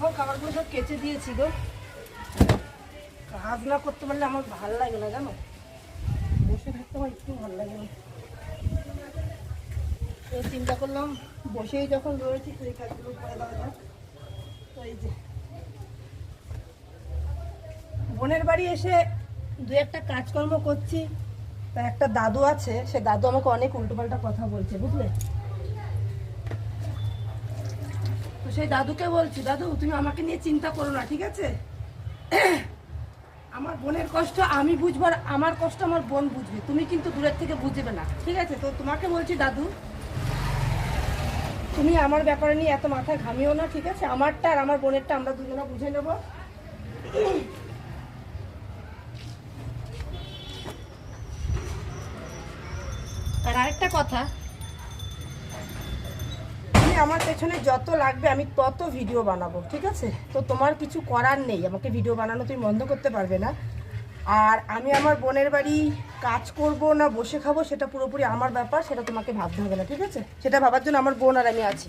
সব খাবারগুলো সব কেচে দিয়েছি গো। কাজ না করতে পারলে আমার ভালো লাগে না জানো? বসে থাকতে আমার একটু ভালো লাগে না। তো চিন্তা করলাম, বসেই যখন রয়েছি এই কাজগুলো করে দেওয়া যাক। তো যে। বোনের বাড়ি এসে দু একটা কাজকর্ম করছি। তা একটা দাদু আছে, সে দাদু আমাকে অনেক উল্টোপাল্টা কথা বলছে, বুঝলে তো সেই দাদুকে বলছি, দাদু, তুমি আমাকে নিয়ে চিন্তা করো না, ঠিক আছে? আমার বোনের কষ্ট আমি বুঝব আর আমার কষ্ট আমার বোন বুঝবে। তুমি কিন্তু দূরের থেকে বুঝবে না, ঠিক আছে? তো তোমাকে বলছি, দাদু, তুমি আমার ব্যাপারে নিয়ে এত মাথা ঘামিও না, ঠিক আছে? আমারটা আর আমার বোনেরটা আমরা দুজনে বুঝে নেব। আর আরেকটা কথা আমার পেছনে যত লাগবে আমি তত ভিডিও বানাবো, ঠিক আছে? তো তোমার কিছু করার নেই, আমাকে ভিডিও বানানো তুমি বন্ধ করতে পারবে না। আর আমি আমার বোনের বাড়ি কাজ করব না, বসে খাব, সেটা পুরোপুরি আমার ব্যাপার, সেটা তোমাকে ভাবতে হবে না, ঠিক আছে? সেটা ভাবার জন্য আমার বোন আর আমি আছি।